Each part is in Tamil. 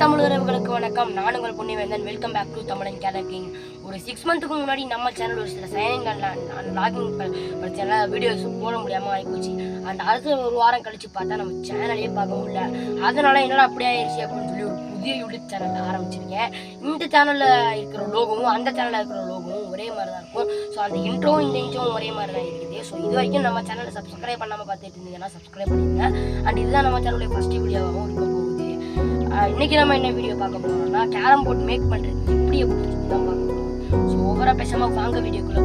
தமிழ் உறவுகளுக்கு வணக்கம். நான் உங்கள் புண்ணியவேந்தன். வெல்கம் பேக் டு தமிழன் கேலர் கிங் ஒரு சிக்ஸ் மந்த்துக்கு முன்னாடி நம்ம சேனல் ஒரு சில சைனிங் நான் லாகிங் பிரச்சனை வீடியோஸ் போட முடியாமல் ஆகிப்போச்சு அண்ட் அடுத்த ஒரு வாரம் கழித்து பார்த்தா நம்ம சேனலே பார்க்க முடியல. அதனால என்னடா அப்படியே ஆயிடுச்சு அப்படின்னு சொல்லி ஒரு புதிய யூடியூப் சேனல் ஆரம்பிச்சிருக்கேன். இந்த சேனலில் இருக்கிற லோகமும் அந்த சேனலில் இருக்கிற லோகமும் ஒரே மாதிரி தான் இருக்கும். ஸோ அந்த இன்ட்ரோவும் இந்த இன்ட்ரோவும் ஒரே மாதிரி தான் இருக்குது. ஸோ இது வரைக்கும் நம்ம சேனலை சப்ஸ்கிரைப் பண்ணாமல் பார்த்துட்டு இருந்தீங்கன்னா சப்ஸ்கிரைப் பண்ணிடுங்க அண்ட் இதுதான் நம்ம சேனலுடைய ஃபஸ்ட்டு வீடியோவாகவும் இருக்க போகுது இன்னைக்கு நம்ம என்ன வீடியோ பார்க்க போறோம்னா கேரம் போர்ட் மேக் பண்றது. எப்படி எப்படி தான் பார்க்க போறோம். ஸோ ஓவரா பேசாம வாங்க வீடியோக்குள்ள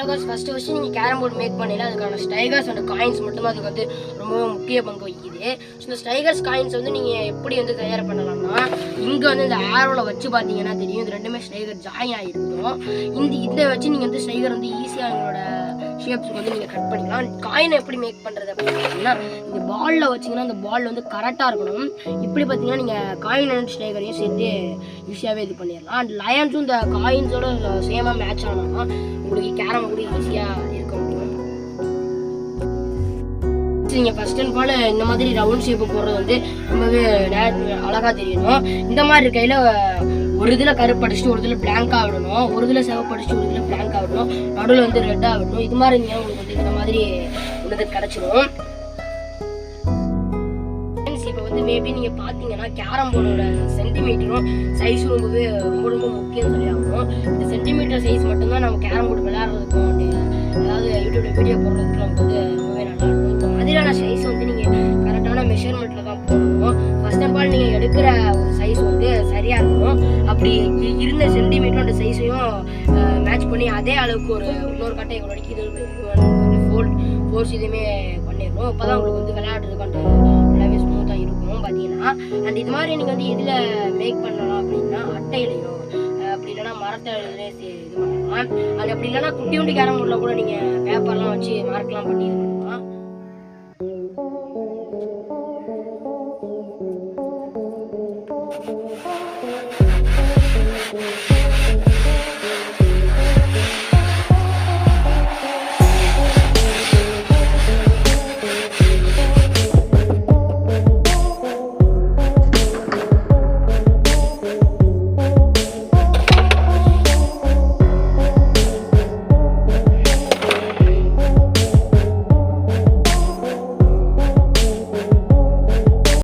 போகலாம் ஃபஸ்ட்டு ஃபர்ஸ்ட் நீங்கள் கேரம் போர்டு மேக் பண்ணல. அதுக்கான ஸ்டைகர்ஸ் அண்ட் காயின்ஸ் மட்டும்தான் அதுக்கு வந்து ரொம்ப முக்கிய பங்கு வகிக்குது. ஸோ இந்த ஸ்டைகர்ஸ் காயின்ஸ் வந்து நீங்கள் எப்படி வந்து தயார் பண்ணலாம்னா இங்கே வந்து இந்த ஆரோவில் வச்சு பார்த்தீங்கன்னா தெரியும். இது ரெண்டுமே ஸ்டைகர் ஜாயின் ஆகிருக்கும் இந்த இதை வச்சு நீங்கள் வந்து ஸ்டைகர் வந்து ஈஸியாக உங்களோட ஷேப்ஸ் வந்து நீங்கள் கட் பண்ணிக்கலாம். காயினை எப்படி மேக் பண்ணுறது அப்படின்னு பார்த்தீங்கன்னா இந்த பாலில் வச்சிங்கன்னா அந்த பால் வந்து கரெக்டாக இருக்கணும். இப்படி பார்த்தீங்கன்னா நீங்கள் காயின் அண்ட் ஸ்டைகரையும் சேர்த்து ஈஸியாகவே இது பண்ணிடலாம். அண்ட் லயன்ஸும் இந்த காயின்ஸோட சேமாக மேட்ச் ஆனால் உங்களுக்கு கேரம் கூட ஈஸியாக இருக்க முடியும். நீங்கள் ஃபர்ஸ்ட் அண்ட் ஆல் இந்த மாதிரி ரவுண்ட் ஷேப்பு போடுறது வந்து ரொம்பவே அழகாக தெரியணும். இந்த மாதிரி இருக்கையில் ஒரு இதில் கருப்படிச்சுட்டு ஒரு இதில் பிளாங்க் ஆகணும் ஒரு இதில் சிவப்படிச்சுட்டு ஒரு இதில் பிளாங்காக ஆகணும் நடுவில் வந்து ரெட் விடணும். இது மாதிரி நீங்கள் உங்களுக்கு வந்து இந்த மாதிரி உள்ளது கிடச்சிரும். இப்போ வந்து மேபி நீங்கள் பார்த்தீங்கன்னா கேரம் போர்டோட சென்டிமீட்டரும் சைஸும் ரொம்பவே ரொம்ப ரொம்ப முக்கியம் சொல்லி ஆகணும். இந்த சென்டிமீட்டர் சைஸ் மட்டும்தான் நம்ம கேரம் போர்டு விளையாடுறதுக்கும் அதாவது ஏதாவது யூடியூப்ல வீடியோ போடுறதுக்கு நமக்கு வந்து ரொம்பவே நல்லா இருக்கும். இந்த மாதிரியான சைஸ் வந்து நீங்கள் கரெக்டான மெஷர்மெண்ட்டில் தான் போடணும். ஃபர்ஸ்ட் ஆஃப் ஆல் நீங்கள் எடுக்கிற சரியாக இருக்கும். அப்படி இருந்த சென்டிமீட்டரும் அந்த சைஸையும் மேட்ச் பண்ணி அதே அளவுக்கு ஒரு இன்னொரு கட்டை வரைக்கும் இது ஃபோர் ஃபோர்ஸ் இதுவுமே பண்ணிடணும் அப்போ தான் உங்களுக்கு வந்து விளையாடுறதுக்கு நல்லாவே ஸ்மூத்தாக இருக்கும் பார்த்தீங்கன்னா அண்ட் இது மாதிரி நீங்கள் வந்து எதில் மேக் பண்ணலாம் அப்படின்னா அட்டையிலையோ அப்படி இல்லைன்னா மரத்தில் இது பண்ணலாம். அது அப்படி இல்லைன்னா குட்டி குட்டி கேரம் போர்டில் கூட நீங்கள் பேப்பர்லாம் வச்சு மார்க்லாம் பண்ணி இது பண்ணலாம்.